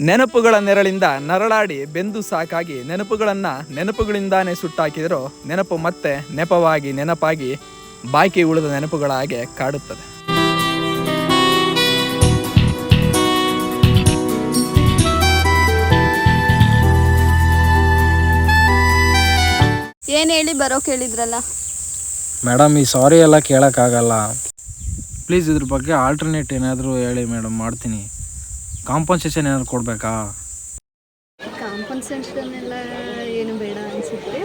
ನೆನಪುಗಳ ನೆರಳಿಂದ ನರಳಾಡಿ ಬೆಂದು ಸಾಕಾಗಿ ನೆನಪುಗಳನ್ನು ನೆನಪುಗಳಿಂದಾನೇ ಸುಟ್ಟಾಕಿದರೂ ನೆನಪು ಮತ್ತೆ ನೆಪವಾಗಿ ನೆನಪಾಗಿ ಬಾಕಿ ಉಳಿದ ನೆನಪುಗಳ ಹಾಗೆ ಕಾಡುತ್ತದೆ. ಏನು ಹೇಳಿ ಬರೋ ಕೇಳಿದ್ರಲ್ಲ? ಮೇಡಮ್ ಈ ಸಾರಿ ಎಲ್ಲ ಕೇಳೋಕ್ಕಾಗಲ್ಲ. ಪ್ಲೀಸ್ ಇದ್ರ ಬಗ್ಗೆ ಆಲ್ಟರ್ನೇಟ್ ಏನಾದರೂ ಹೇಳಿ ಮೇಡಮ್ ಮಾಡ್ತೀನಿ. ಕಾಂಪನ್ಸೇಷನ್ ಏನಾದ್ರು ಕೊಡಬೇಕಾ? ಕಾಂಪನ್ಸೇಷನ್ ಎಲ್ಲ ಏನು ಬೇಡ ಅನಿಸುತ್ತೆ.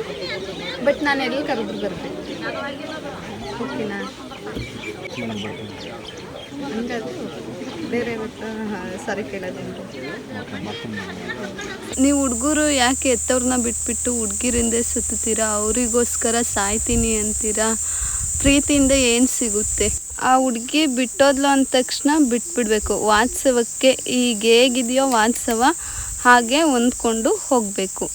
ಬಟ್ ನಾನು ಎಲ್ಲ ಕರೆದ್ರು ಬರುತ್ತೆ ಓಕೆನಾ ಹಂಗಾದ್ರೆ ಬೇರೆ ಸರಿ ಕೇಳೋದೇನು ನೀವು ಹುಡುಗರು ಯಾಕೆ ಎತ್ತವ್ರನ್ನ ಬಿಟ್ಬಿಟ್ಟು ಹುಡುಗಿರಿಂದೆ ಸುತ್ತೀರಾ ಅವರಿಗೋಸ್ಕರ ಸಾಯ್ತೀನಿ ಅಂತೀರಾ? ಪ್ರೀತಿಯಿಂದ ಏನು ಸಿಗುತ್ತೆ? ಆ ಹುಡುಗಿ ಬಿಟ್ಟೋದ್ಲು ಅಂದ ತಕ್ಷಣ ಬಿಟ್ಬಿಡ್ಬೇಕು. ವಾತ್ಸವಕ್ಕೆ ಈಗ ಹೇಗಿದೆಯೋ ವಾತ್ಸವ ಹಾಗೆ ಹೊಂದ್ಕೊಂಡು ಹೋಗಬೇಕು.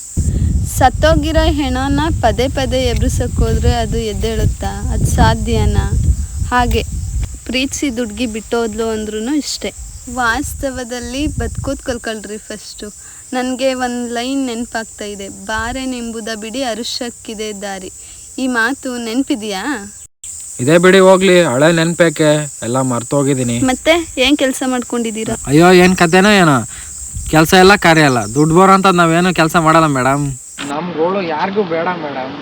ಸತ್ತೋಗಿರೋ ಹೆಣನ ಪದೇ ಪದೇ ಎಬ್ರಿಸೋಕ್ಕೋದ್ರೆ ಅದು ಎದ್ದೇಳುತ್ತಾ? ಅದು ಸಾಧ್ಯನಾ? ಹಾಗೆ ಪ್ರೀತಿಸಿ ದುಡ್ಗಿ ಬಿಟ್ಟೋದ್ಲು ಅಂದ್ರೂ ಇಷ್ಟೇ. ವಾಸ್ತವದಲ್ಲಿ ಬದುಕೋದು ಕಲ್ಕೊಳ್ರಿ ಫಸ್ಟು. ನನಗೆ ಒಂದು ಲೈನ್ ನೆನಪಾಗ್ತಾ ಇದೆ. ಬಾರೆನೆಂಬುದ ಬಿಡಿ ಅರುಷಕ್ಕಿದೆ ದಾರಿ. ಈ ಮಾತು ನೆನಪಿದೆಯಾ? ಇದೇ ಬಿಡಿ ಹೋಗ್ಲಿ ಹಳೆ ನೆನ್ಪೇಕೆ? ಎಲ್ಲ ಮರ್ತೋಗಿದ್ದೀನಿ. ಮತ್ತೆ ಏನ್ ಕೆಲಸ ಮಾಡ್ಕೊಂಡಿದ್ದೀರಾ? ಅಯ್ಯೋ ಏನ್ ಕತೆನೋ ಏನೋ? ಕೆಲಸ ಎಲ್ಲ ಕಾರ್ಯ ಅಲ್ಲ. ದುಡ್ಡು ಬರೋ ಅಂತ ನಾವೇನು ಕೆಲಸ ಮಾಡಲ್ಲ ಮೇಡಮ್. ನಮ್ಗಳು ಯಾರಿಗೂ ಬೇಡ ಮೇಡಮ್.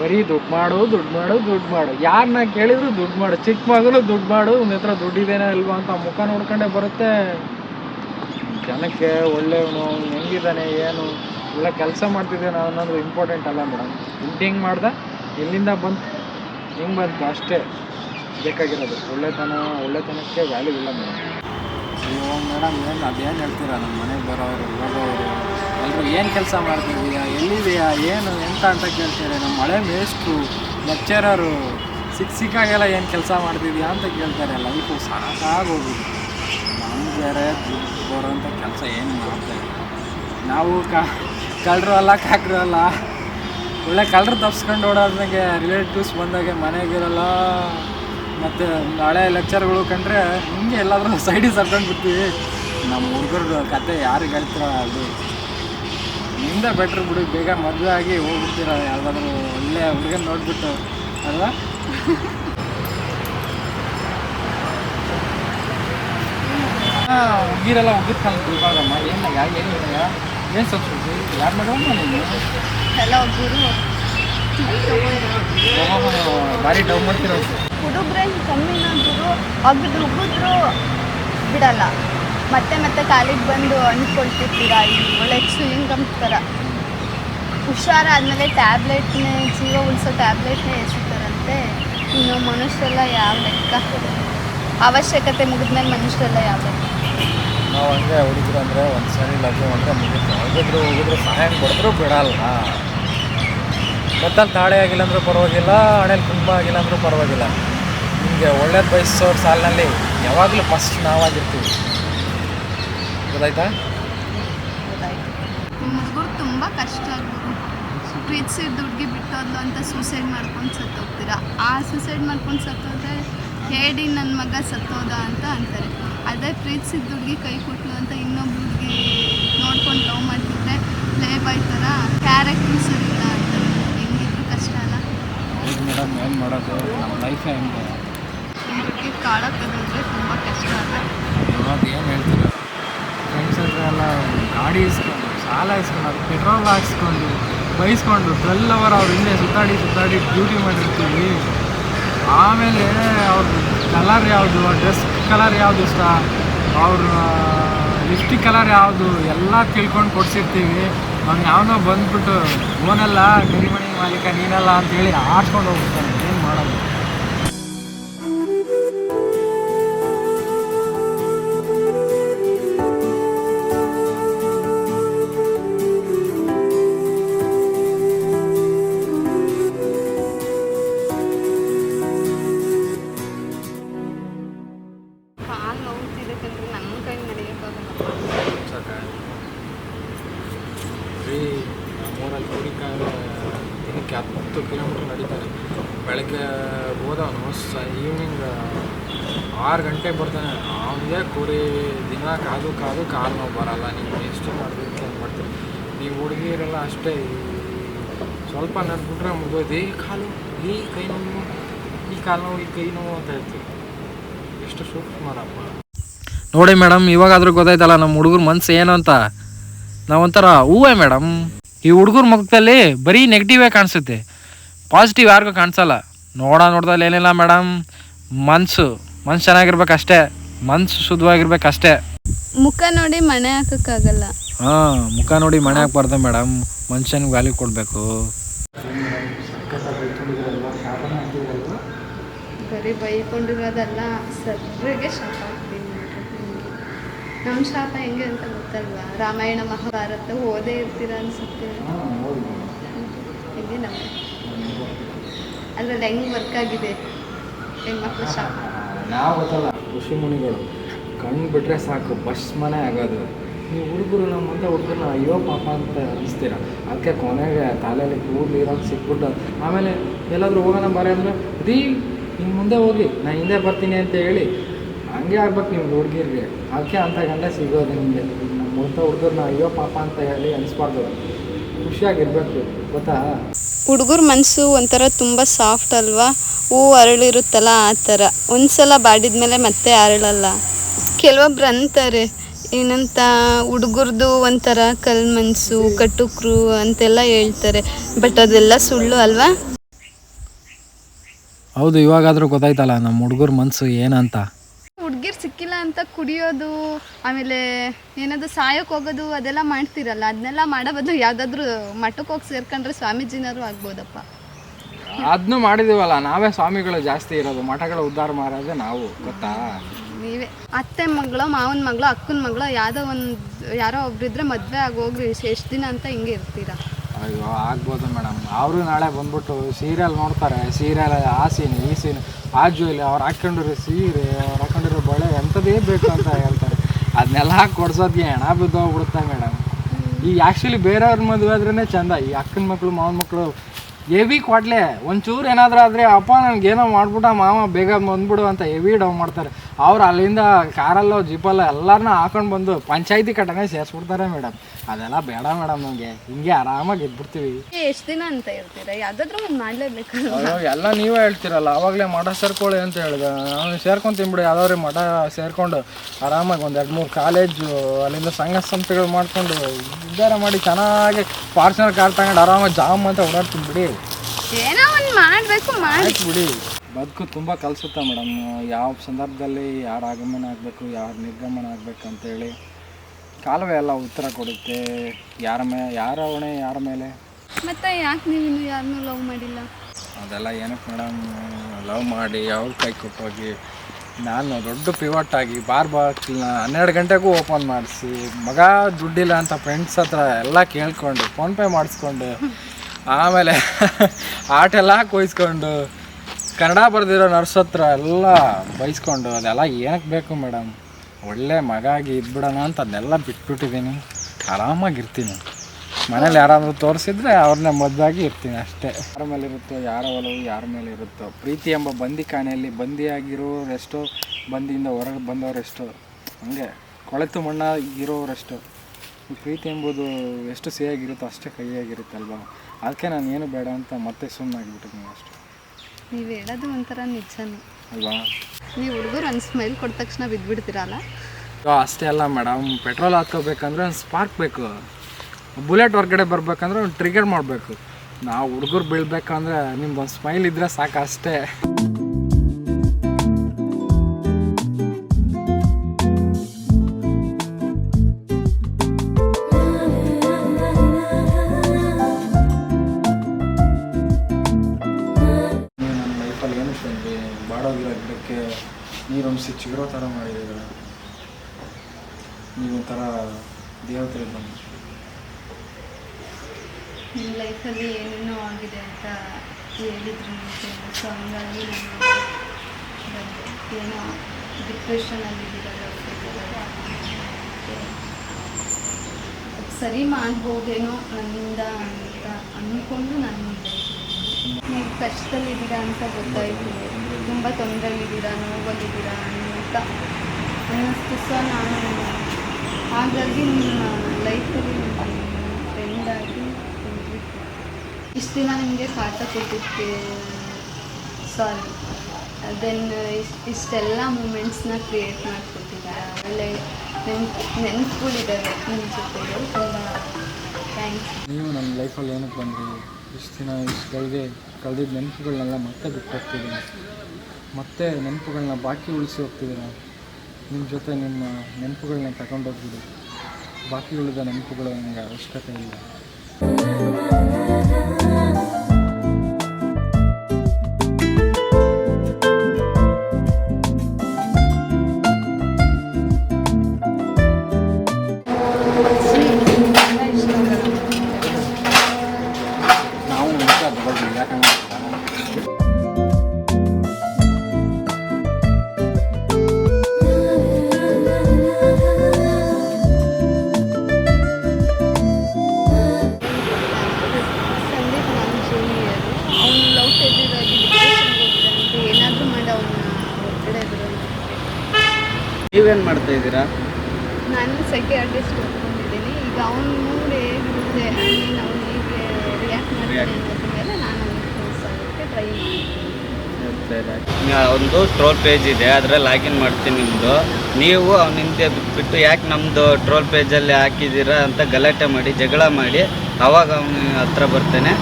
ಬರೀ ದುಡ್ಡು ಮಾಡು ದುಡ್ಡು ಮಾಡು ದುಡ್ಡು ಮಾಡು. ಯಾರನ್ನ ಕೇಳಿದ್ರು ದುಡ್ಡು ಮಾಡು. ಚಿಕ್ಕ ಮಗನು ದುಡ್ಡು ಮಾಡು ನಿನ್ನ ಹತ್ರ ದುಡ್ಡಿದೇನೋ ಇಲ್ವಾ ಅಂತ ಮುಖ ನೋಡ್ಕೊಂಡೇ ಬರುತ್ತೆ. ಜನಕ್ಕೆ ಒಳ್ಳೆಯವನು ಹೆಂಗಿದ್ದಾನೆ ಏನು? ಎಲ್ಲ ಕೆಲಸ ಮಾಡ್ತಿದ್ದೇನೆ ಅನ್ನೋದು ಇಂಪಾರ್ಟೆಂಟ್ ಅಲ್ಲ ಮೇಡಮ್. ಇಂಟಿಂಗ್ ಹೆಂಗೆ ಮಾಡ್ದೆ ಎಲ್ಲಿಂದ ಬಂತು ಹೆಂಗೆ ಅಷ್ಟೇ ಬೇಕಾಗಿರೋದು. ಒಳ್ಳೆತನ, ಒಳ್ಳೆತನಕ್ಕೆ ವ್ಯಾಲ್ಯೂ ಇಲ್ಲ ಮೇಡಮ್. ಅಯ್ಯೋ, ಮೇಡಮ್, ಏನು ಅದೇನು ಹೇಳ್ತೀರಾ? ನಮ್ಮ ಮನೆಗೆ ಬರೋರು ಹೋಗೋರು ಎಲ್ಲರೂ ಏನು ಕೆಲಸ ಮಾಡ್ತಿದ್ದೀಯಾ? ಎಲ್ಲಿದೆಯಾ ಏನು? ಎಂತ ಅಂತ ಕೇಳ್ತಾರೆ ನಮ್ಮ ಮಳೆ ಮೇಸ್ಟ್ರು ಲೆಕ್ಚರರು ಸಿಕ್ಕ ಸಿಕ್ಕಾಗೆಲ್ಲ ಏನು ಕೆಲಸ ಮಾಡ್ತಿದ್ಯಾ ಅಂತ ಕೇಳ್ತಾರೆ ಲೈಫು ಸಾಕಾಗೋಗಿದೆ ನಮ್ಗೆ ಬೇರೆ ದುಡ್ಡು ಬರೋಂಥ ಕೆಲಸ ಏನು ಮಾಡ್ತಾ ಇಲ್ಲ. ನಾವು ಕಳ್ಳರು ಅಲ್ಲ, ಕಾಕರು ಅಲ್ಲ. ಒಳ್ಳೆ ಕಲರ್ ತಪ್ಸ್ಕೊಂಡು ಓಡಾದಂಗೆ ರಿಲೇಟಿವ್ಸ್ ಬಂದಾಗೆ ಮನೆಗಿರಲ್ಲ, ಮತ್ತು ಹಳೆ ಲೆಕ್ಚರ್ಗಳು ಕಂಡ್ರೆ ಹಿಂಗೆ ಎಲ್ಲಾದರೂ ಸೈಡಿಗೆ ಸರ್ಕೊಂಡು ಬಿಡ್ತೀವಿ. ನಮ್ಮ ಹುಡುಗರ ಕತೆ ಯಾರಿಗೆ ಹೇಳ್ತೀರ ಅದು? ನಿಂದ ಬೆಟ್ರ್ ಬಿಡು, ಬೇಗ ಮದುವೆ ಆಗಿ ಹೋಗ್ಬಿಡ್ತೀರ, ಯಾವುದಾದ್ರೂ ಒಳ್ಳೆ ಹುಡುಗನ ನೋಡ್ಬಿಟ್ಟು, ಅಲ್ವಾ? ಹುಡುಗಿರೆಲ್ಲ ಹುಡುಗರ ಏನಾಗ ಏನು ಯಾ ಏನು ಏನು ಸಂಸ್ಕೃತಿ ಯಾರು ಮಾಡೋಣ ನೀನು ಗುರು ಭಾರಿ ಡೌನ್ ಮಾಡ್ತಿರೋ ಹುಡುಗ್ರೇನು ಕಮ್ಮಿನ ಗುರು. ಹುಡುಗರು ಬಿಡಲ್ಲ. ಮತ್ತೆ ಮತ್ತೆ ಕಾಲಿಗೆ ಬಂದು ಅಂದ್ಕೊಳ್ತಿರ್ತೀರ ಈ ಒಳ್ಳೆ ಚೂಯಿಂಗಮ್ ಥರ ಹುಷಾರಾದ್ಮೇಲೆ ಟ್ಯಾಬ್ಲೆಟ್ನೇ ಜೀವ ಉಳಿಸೋ ಟ್ಯಾಬ್ಲೆಟ್ನೇ ಎಸಿತಾರಂತೆ. ಇನ್ನು ಮನುಷ್ಯರೆಲ್ಲ ಯಾವ ಲೆಕ್ಕ? ಅವಶ್ಯಕತೆ ಮುಗಿದ್ಮೇಲೆ ಮನುಷ್ಯರೆಲ್ಲ ಯಾವ ಲೆಕ್ಕ? ನಾವು ಹಂಗೆ ಹುಡುಗರು ಅಂದರೆ ಒಂದು ಸರಿ ಲಗ್ನ ಅಂದರೆ ಮುಗಿತು. ಹೋಗಿದ್ರು ಹೋಗಿದ್ರು ಸಹಾಯ ಕೊಡಿದ್ರು ಬಿಡಲ್ಲ. ಗೊತ್ತಲ್ಲಿ ತಾಳೆ ಆಗಿಲ್ಲ ಅಂದರೂ ಪರವಾಗಿಲ್ಲ ಹಣೆಯಲ್ಲಿ ಕುಂಕುಮ ಆಗಿಲ್ಲ ಅಂದರೂ ಪರವಾಗಿಲ್ಲ. ನಿಮಗೆ ಒಳ್ಳೇದು ಬಯಸೋರ ಸಾಲಿನಲ್ಲಿ ಯಾವಾಗಲೂ ಫಸ್ಟ್ ನಾವಾಗಿರ್ತೀವಿ. ಗೊತ್ತಾಯ್ತಾ? ತುಂಬ ಕಷ್ಟ ಗುರು ಪ್ರೀತಿಸಿದ ಹುಡುಗಿ ಬಿಟ್ಟೋದ್ಲು ಅಂತ ಸೂಸೈಡ್ ಮಾಡ್ಕೊಂಡು ಸತ್ತೋಗ್ತೀರಾ ಆ ಸೂಸೈಡ್ ಮಾಡ್ಕೊಂಡು ಸತ್ತೋದ್ರೆ ಹೇಳಿ ನನ್ನ ಮಗ ಸತ್ತೋದ ಅಂತ ಅಂತಾರೆ. ಅದೇ ಪ್ರೀತಿಸಿದ ಹುಡುಗಿ ಕೈ ಕೊಟ್ಲು ಅಂತ ಇನ್ನೊಬ್ಬ ಹುಡುಗಿ ನೋಡ್ಕೊಂಡು ಲವ್ ಮಾಡ್ತಿದ್ರೆ ಪ್ಲೇ ಬಾಯ್ ಥರ ಕ್ಯಾರೆಕ್ಟರ್ ಸರಿಯಿಲ್ಲ ಅಂತ ಹೆಂಗಿದ್ರು ಕಷ್ಟ ಅಲ್ಲ. ಹೌದು ಮೇಡಮ್ ಏನು ಮಾಡೋದು? ನಮ್ಮ ಲೈಫ್ ಹೆಂಗೆ? ಹುಡುಗಿ ತಗೊಂಡ್ರೆ ತುಂಬ ಕಷ್ಟ ಅಲ್ಲ. ಇವಾಗ ಏನು ಹೇಳ್ತೀರ? ಫ್ರೆಂಡ್ಸ್ ಹತ್ರ ಎಲ್ಲ ಗಾಡಿ ಇಸ್ಕೊಂಡು ಸಾಲ ಇಸ್ಕೊಂಡು ಪೆಟ್ರೋಲ್ ಹಾಕಿಸ್ಕೊಂಡು ಬೈಸ್ಕೊಂಡು ಟ್ವೆಲ್ ಅವರ್ ಅವ್ರು ಹಿಂದೆ ಸುತ್ತಾಡಿ ಸುತ್ತಾಡಿ ಡ್ಯೂಟಿ ಮಾಡಿರ್ತೀವಿ. ಆಮೇಲೆ ಅವ್ರದ್ದು ಕಲರ್ ಯಾವುದು ಡ್ರೆಸ್ ಕಲರ್ ಯಾವುದು ಇಷ್ಟ? ಅವ್ರ ಲಿಪ್ಸ್ಟಿಕ್ ಕಲರ್ ಯಾವುದು? ಎಲ್ಲ ತಿಳ್ಕೊಂಡು ಕೊಡ್ಸಿರ್ತೀವಿ. ಅವ್ನು ಯಾವನೋ ಬಂದ್ಬಿಟ್ಟು, ಓನಲ್ಲ ಗರಿಮಣಿ ಮಾಲೀಕ, ನೀನಲ್ಲ ಅಂತೇಳಿ ಆಡ್ಕೊಂಡು ಹೋಗ್ಬಿಡ್ತಾನೆ. ನೋವು ಈ ಕೈ ನೋವು ಅಂತ ಹೇಳ್ತೀವಿ ಎಷ್ಟು ಸೂಕ್ಷ್ಮರಪ್ಪ ನೋಡಿ ಮೇಡಮ್ ಇವಾಗಾದ್ರೂ ಗೊತ್ತಾಯ್ತಲ್ಲ ನಮ್ಮ ಹುಡುಗರ ಮನ್ಸು ಏನು ಅಂತ. ನಾವೊಂಥರ ಹೂವೇ ಮೇಡಮ್. ಈ ಹುಡುಗರ ಮುಖದಲ್ಲಿ ಬರೀ ನೆಗೆಟಿವೇ ಕಾಣಿಸುತ್ತೆ. ಪಾಸಿಟಿವ್ ಯಾರಿಗೂ ಕಾಣಿಸಲ್ಲ. ನೋಡ ನೋಡ್ದಲ್ಲಿ ಏನಿಲ್ಲ ಮೇಡಮ್. ಮನಸ್ಸು ಮನ್ಸು ಚೆನ್ನಾಗಿರ್ಬೇಕಷ್ಟೇ. ಮನ್ಸು ಶುದ್ಧವಾಗಿರ್ಬೇಕಷ್ಟೇ. ಮುಖ ನೋಡಿ ಮನೆ ಹಾಕಕ್ಕಾಗಲ್ಲ. ಹಾಂ ಮುಖ ನೋಡಿ ಮನೆ ಹಾಕ್ಬಾರ್ದು ಮೇಡಮ್. ಮನುಷ್ಯನಿಗೆ ವ್ಯಾಲ್ಯೂ ಕೊಡಬೇಕು ಬರೀ ಬೈಕೊಂಡಿರೋದಲ್ಲ ಸರ್ರಿಗೆ ಶಾಪ ಆಗ್ತೀನಿ ನಮ್ಮ ಶಾಪ ಹೆಂಗೆ ಅಂತ ಗೊತ್ತಲ್ವಾ? ರಾಮಾಯಣ ಮಹಾಭಾರತ ಓದೇ ಇರ್ತೀರ ಅನ್ಸುತ್ತೆ. ಹೆಂಗೆ ನಮ್ಮ ಅದ್ರಲ್ಲಿ ಹೆಂಗೆ ವರ್ಕ್ ಆಗಿದೆ? ಹೆಣ್ಮಕ್ಳು ಶಾಪ? ನಾವು ಗೊತ್ತಲ್ಲ ಋಷಿ ಮುನಿಗಳು ಕಣ್ಣು ಬಿಟ್ಟರೆ ಸಾಕು ಬಸ್ ಮನೆ ಆಗೋದು. ನೀವು ಹುಡುಗರು ನಮ್ಮ ಮುಂದೆ ಹುಡುಗರನ್ನ ಅಯ್ಯೋ ಪಾಪ ಅಂತ ಅನಿಸ್ತೀರ ಅದಕ್ಕೆ ಕೊನೆಗೆ ತಲೆಯಲ್ಲಿ ಕೂದಲು ಇರೋದು ಸಿಕ್ಬಿಟ್ಟು ಆಮೇಲೆ ಎಲ್ಲಾದರೂ ಹೋಗೋಣ ಬಾರೆ ಅಂದರೆ ರೀ ಹಿಂಗೆ ಮುಂದೆ ಹೋಗಿ ನಾನು ಹಿಂದೆ ಬರ್ತೀನಿ ಅಂತ ಹೇಳಿ, ಹಂಗೆ ಆಗ್ಬೇಕು ನಿಮ್ಗೆ ಹುಡುಗಿರಿಗೆ. ಅದಕ್ಕೆ ಅಂತ ಗಂಡ ಸಿಗೋದು ನಿಮಗೆ. ನಮ್ಮ ಮುಂದೆ ಹುಡುಗರನ್ನ ಅಯ್ಯೋ ಪಾಪ ಅಂತ ಹೇಳಿ ಅನಿಸ್ಬಾರ್ದು. ಖುಷಿಯಾಗಿರ್ಬೇಕು, ಗೊತ್ತಾ? ಹುಡುಗರ ಮನಸ್ಸು ಒಂಥರ ತುಂಬ ಸಾಫ್ಟ್ ಅಲ್ವಾ? ಹೂ ಅರಳಿರುತ್ತಲ್ಲ ಆ ಥರ. ಒಂದ್ಸಲ ಬಾಡಿದ್ಮೇಲೆ ಮತ್ತೆ ಅರಳಲ್ಲ. ಕೆಲವೊಬ್ರು ಅಂತಾರೆ, ಏನಂತ, ಹುಡುಗರ್ದು ಒಂಥರ ಕಲ್ ಮನಸ್ಸು ಕಟುಕ್ರು ಅಂತೆಲ್ಲ ಹೇಳ್ತಾರೆ. ಬಟ್ ಅದೆಲ್ಲ ಸುಳ್ಳು ಅಲ್ವಾ? ಹೌದು ಇವಾಗಾದರೂ ಗೊತ್ತಾಯ್ತಲ್ಲ ನಮ್ಮ ಹುಡುಗರ ಮನಸ್ಸು ಏನಂತ? ಹುಡುಗಿರ್ ಸಿಕ್ಕಿಲ್ಲ ಅಂತ ಕುಡಿಯೋದು ಆಮೇಲೆ ಏನಾದ್ರು ಸಾಯಕ್ಕೆ ಹೋಗೋದು ಅದೆಲ್ಲ ಮಾಡ್ತಿರಲ್ಲ. ಅದನ್ನೆಲ್ಲ ಮಾಡೋ ಬದಲು ಯಾವುದಾದ್ರೂ ಮಠಕ್ಕೆ ಹೋಗಿ ಸೇರ್ಕೊಂಡ್ರೆ ಸ್ವಾಮೀಜಿನಾರು ಆಗ್ಬೋದಪ್ಪ. ಅದನ್ನು ಮಾಡಿದೀವಲ್ಲ ನಾವೇ ಸ್ವಾಮಿಗಳು ಜಾಸ್ತಿ ಇರೋದು. ಮಠಗಳ ಉದ್ಧಾರ ಮಾಡೋದೇ ನಾವು ಗೊತ್ತಾ? ನೀವೇ. ಅತ್ತೆ ಮಗಳು ಮಾವನ ಮಗಳು ಅಕ್ಕನ ಮಗಳು ಯಾವ್ದೋ ಒಂದು ಯಾರೋ ಒಬ್ರಿದ್ರೆ ಮದುವೆ ಆಗೋಗ್ರಿ. ಎಷ್ಟು ದಿನ ಅಂತ ಹಿಂಗೆ ಇರ್ತೀರಾ? ಅಯ್ಯೋ, ಆಗ್ಬೋದು ಮೇಡಮ್. ಅವರು ನಾಳೆ ಬಂದ್ಬಿಟ್ಟು ಸೀರಿಯಲ್ ನೋಡ್ತಾರೆ. ಸೀರಿಯಲ್ ಆ ಸೀನ್ ಈ ಸೀನ್ ಆ ಜುವೆಲಿ ಅವ್ರು ಹಾಕ್ಕೊಂಡಿರೋ ಸೀರೆ, ಅವ್ರು ಹಾಕೊಂಡಿರೋ ಬಳೆ ಎಂಥದ್ದೇ ಬೇಕು ಅಂತ ಹೇಳ್ತಾರೆ. ಅದನ್ನೆಲ್ಲ ಕೊಡ್ಸೋದಕ್ಕೆ ಹೆಣ ಬಿದ್ದೋಗ್ಬಿಡುತ್ತೆ ಮೇಡಮ್. ಈ ಆ್ಯಕ್ಚುಲಿ ಬೇರೆಯವ್ರ ಮದುವೆ ಆದ್ರೇ ಚಂದ. ಈ ಅಕ್ಕನ ಮಕ್ಕಳು ಮಾವನ ಮಕ್ಕಳು ಹೆವಿ ಕೊಡ್ಲೆ. ಒಂಚೂರು ಏನಾದರೂ ಆದರೆ, ಅಪ್ಪ ನನಗೇನೋ ಮಾಡ್ಬಿಟ್ಟ, ಮಾವ, ಬೇಗ ಬಂದ್ಬಿಡು ಅಂತ ಹೆವಿ ಡೌನ್ ಮಾಡ್ತಾರೆ. ಅವ್ರು ಅಲ್ಲಿಂದ ಕಾರಲ್ಲೋ, ಜೀಪಲ್ಲೋ ಎಲ್ಲರನ್ನ ಹಾಕೊಂಡು ಬಂದು ಪಂಚಾಯಿತಿ ಕಟ್ಟನೆ ಸೇರಿಸ್ಬಿಡ್ತಾರೆ ಮೇಡಮ್. ಅದೆಲ್ಲ ಬೇಡ ಮೇಡಮ್ ನಮಗೆ. ಹಿಂಗೆ ಆರಾಮಾಗಿ ಇದ್ಬಿಡ್ತೀವಿ ಎಷ್ಟು ದಿನ ಅಂತ ಇರ್ತೀರಾ ಯಾವ್ದಾದ್ರು ಒಂದು ಅಯ್ಯೋ ಎಲ್ಲ ನೀವೇ ಹೇಳ್ತೀರಲ್ಲ. ಅವಾಗಲೇ ಮಠ ಸೇರ್ಕೊಳ್ಳಿ ಅಂತ ಹೇಳಿದೆ. ನಾನು ಸೇರ್ಕೊಂತೀನಿ ಬಿಡಿ ಯಾವ್ದಾದ್ರು ಮಠ ಸೇರ್ಕೊಂಡು ಆರಾಮಾಗಿ ಒಂದು ಎರಡು ಮೂರು ಕಾಲೇಜು ಅಲ್ಲಿಂದ ಸಂಘ ಸಂಸ್ಥೆಗಳು ಮಾಡ್ಕೊಂಡು ಉದ್ಧಾರ ಮಾಡಿ ಚೆನ್ನಾಗಿ ಪಾರ್ಸನಲ್ ಕಾರ್ ತಗೊಂಡು ಆರಾಮಾಗಿ ಜಾಮ್ ಅಂತ ಓಡಾಡ್ತೀನಿ ಬಿಡಿ. ಏನೋ ಒಂದು ಮಾಡಬೇಕು ಮಾಡಿ. ಆಯ್ತು ಬಿಡಿ. ಬದುಕು ತುಂಬ ಕಲಿಸುತ್ತೆ ಮೇಡಮ್. ಯಾವ ಸಂದರ್ಭದಲ್ಲಿ ಯಾರು ಆಗಮನ ಆಗಬೇಕು ಯಾರು ನಿರ್ಗಮನ ಆಗಬೇಕು ಅಂತೇಳಿ. ಕಾಲವೇ ಎಲ್ಲ ಉತ್ತರ ಕೊಡುತ್ತೆ. ಯಾರ ಮೇ ಯಾರ ಹೊಣೆ ಯಾರ ಮೇಲೆ? ಮತ್ತೆ ಯಾಕೆ ನೀವು ಇನ್ನೂ ಯಾರನ್ನೂ ಲವ್ ಮಾಡಿಲ್ಲ? ಅದೆಲ್ಲ ಏನಕ್ಕೆ ಮೇಡಮ್ ಲವ್ ಮಾಡಿ ಅವ್ರ ಕೈ ಕೊಟ್ಟೋಗಿ. ನಾನು ದೊಡ್ಡ ಪಿವಟ್ ಆಗಿ ಬಾರ್ ಬಾಕ್ಲನ್ನ ಹನ್ನೆರಡು ಗಂಟೆಗೂ ಓಪನ್ ಮಾಡಿಸಿ ಮಗ ದುಡ್ಡಿಲ್ಲ ಅಂತ ಫ್ರೆಂಡ್ಸ್ ಹತ್ರ ಎಲ್ಲ ಕೇಳಿಕೊಂಡು ಫೋನ್ಪೇ ಮಾಡಿಸ್ಕೊಂಡು ಆಮೇಲೆ ಆಟೆಲ್ಲ ಕೊಯ್ಸ್ಕೊಂಡು ಕನ್ನಡ ಬರೆದಿರೋ ನರ್ಸ್ ಹತ್ರ ಎಲ್ಲ ಬೈಸ್ಕೊಂಡು ಅದೆಲ್ಲ ಏನಕ್ಕೆ ಬೇಕು ಮೇಡಮ್ ಒಳ್ಳೆ ಮಗ ಆಗಿ ಇದ್ಬಿಡೋಣ ಅಂತ ಅದನ್ನೆಲ್ಲ ಬಿಟ್ಬಿಟ್ಟಿದ್ದೀನಿ. ಆರಾಮಾಗಿರ್ತೀನಿ. ಮನೇಲಿ ಯಾರಾದರೂ ತೋರಿಸಿದ್ರೆ ಅವ್ರನ್ನ ಮದ್ದಾಗಿ ಇರ್ತೀನಿ ಅಷ್ಟೇ. ಯಾರ ಮೇಲೆ ಇರುತ್ತೋ ಯಾರ ಒಲವು ಯಾರ ಮೇಲೆ ಇರುತ್ತೋ ಪ್ರೀತಿ ಎಂಬ ಬಂದಿ ಕಾಣೆಯಲ್ಲಿ ಬಂದಿಯಾಗಿರೋರೆಷ್ಟೋ ಬಂದಿಯಿಂದ ಹೊರಗೆ ಬಂದವರೆಷ್ಟೋ ಹಂಗೆ ಕೊಳೆತು ಮಣ್ಣಾಗಿರೋರೆಷ್ಟು ಈ ಪ್ರೀತಿ ಎಂಬುದು ಎಷ್ಟು ಸಿಹಿಯಾಗಿರುತ್ತೋ ಅಷ್ಟೇ ಕಹಿಯಾಗಿರುತ್ತಲ್ವಾ ಅದಕ್ಕೆ ನಾನು ಏನು ಬೇಡ ಅಂತ ಮತ್ತೆ ಸುಮ್ಮನಾಗಿಬಿಟ್ಟಿದ್ದೀನಿ ಅಷ್ಟೇ. ನೀವು ಹೇಳೋದು ಒಂಥರ ನಿಜನೇ. ಅಲ್ವಾ? ನೀವು ಹುಡುಗರು ಒಂದು ಸ್ಮೈಲ್ ಕೊಟ್ಟ ತಕ್ಷಣ ಬಿದ್ದುಬಿಡ್ತೀರಲ್ಲ ಅಷ್ಟೇ ಅಲ್ಲ ಮೇಡಮ್ ಪೆಟ್ರೋಲ್ ಹಾಕೋಬೇಕಂದ್ರೆ ಒಂದು ಸ್ಪಾರ್ಕ್ ಬೇಕು. ಬುಲೆಟ್ ಹೊರಗಡೆ ಬರಬೇಕಂದ್ರೆ ಒಂದು ಟ್ರಿಗರ್ ಮಾಡಬೇಕು. ನಾವು ಹುಡುಗರು ಬೀಳ್ಬೇಕಂದ್ರೆ ನಿಮ್ದೊಂದು ಸ್ಮೈಲ್ ಇದ್ದರೆ ಸಾಕು ಅಷ್ಟೇ ಥರ ಮಾಡಿದ್ದೀರ ನೀವು ಒಂಥರ ದೇವತೆ ಇದ್ದಂಗೆ ನಿಮ್ಮ ಲೈಫಲ್ಲಿ ಏನೇನೋ ಆಗಿದೆ ಅಂತ ಹೇಳಿದ್ರು ಸೊ ಹಂಗಾಗಿ ನಾನು ಬಂದೆ. ಏನೋ ಡಿಪ್ರೆಷನಲ್ಲಿದ್ದೀರಲ್ಲ ಸರಿ ಮಾಡ್ಬೋದೇನೋ ನನ್ನಿಂದ ಅಂತ ಅಂದ್ಕೊಂಡು ನಾನು ನೀವು ಕಷ್ಟದಲ್ಲಿದ್ದೀರಾ ಅಂತ ಗೊತ್ತಾಯಿತು. ತುಂಬ ತೊಂದರೆಯಲ್ಲಿದ್ದೀರಾ, ನೋವಲ್ಲಿದ್ದೀರಾ ಅಂತ ಅನ್ನಿಸ್ತು ಸೊ ನಾನು ಹಾಗಾಗಿ ನಿಮ್ಮ ಲೈಫಲ್ಲಿ ನಿಮ್ಮ ಫ್ರೆಂಡಾಗಿ ಇಷ್ಟು ದಿನ ನಿಮಗೆ ಕಾಟ ಕೊಟ್ಟಿದ್ದೆ ಸಾರಿ ದೆನ್ ಇಷ್ಟು, ಇಷ್ಟೆಲ್ಲ ಮೂಮೆಂಟ್ಸ್ನ ಕ್ರಿಯೇಟ್ ಮಾಡಿಕೊಟ್ಟಿದ್ದಾರೆ? ಒಳ್ಳೆ ನೆನ್ಪು ನೆನಪುಗಳಿದ್ದಾವೆ ನಿಮ್ಮ ಜೊತೆಗೆ. ತುಂಬ ಥ್ಯಾಂಕ್ಸ್ ನೀವು ನನ್ನ ಲೈಫಲ್ಲಿ ಏನಕ್ಕೆ ಬಂದ್ರಿ? ಇಷ್ಟು ದಿನ, ಇಷ್ಟು ಕಳೆದೆ, ಕಳೆದಿದ್ದ ನೆನಪುಗಳನ್ನೆಲ್ಲ ಮತ್ತೆ ಬಿಟ್ಟು ಮತ್ತೆ ನೆನಪುಗಳನ್ನ ಬಾಕಿ ಉಳಿಸಿ ಹೋಗ್ತಿದ್ದೀರ ನಿಮ್ಮ ಜೊತೆ ನಿಮ್ಮ ನೆನಪುಗಳನ್ನ ತಗೊಂಡೋಗ್ಬಿಡಿ ಬಾಕಿ ಉಳಿದ ನೆನಪುಗಳು ನನಗೆ ಅವಶ್ಯಕತೆ ಇಲ್ಲ. ನೀವೇನು ಮಾಡ್ತಾ ಇದ್ದೀರಾ? ನಾನು ಸೈಕಿಯಾಟ್ರಿಸ್ಟ್ ಓದ್ಕೊಂಡಿದ್ದೀನಿ. ಈಗ ಅವನ ಮೂಡ್ ಹೇಗಿರುತ್ತೆ ಐ ಅವನು ಹೀಗೆ ರಿಯಾಕ್ಟ್ ಮಾಡ್ತಾನೆ ಅನ್ನೋದ್ರ ಮೇಲೆ ನಾನು ಟ್ರೈ ಮಾಡ್ತೀನಿ ಒಂದು ಟ್ರೋಲ್ ಪೇಜ್ ಇದೆ ಅದರಲ್ಲಿ ಲಾಗಿನ್ ಮಾಡ್ತೀನಿ ನಿಮ್ಮದು ನೀವು ಅವ್ನ ಹಿಂದೆ ಬಿಟ್ಬಿಟ್ಟು ಯಾಕೆ ನಮ್ಮದು ಟ್ರೋಲ್ ಪೇಜಲ್ಲಿ ಹಾಕಿದ್ದೀರಾ ಅಂತ ಗಲಾಟೆ ಮಾಡಿ ಜಗಳ ಮಾಡಿ ಅವಾಗ ಅವನ ಹತ್ರ ಬರ್ತೇನೆ.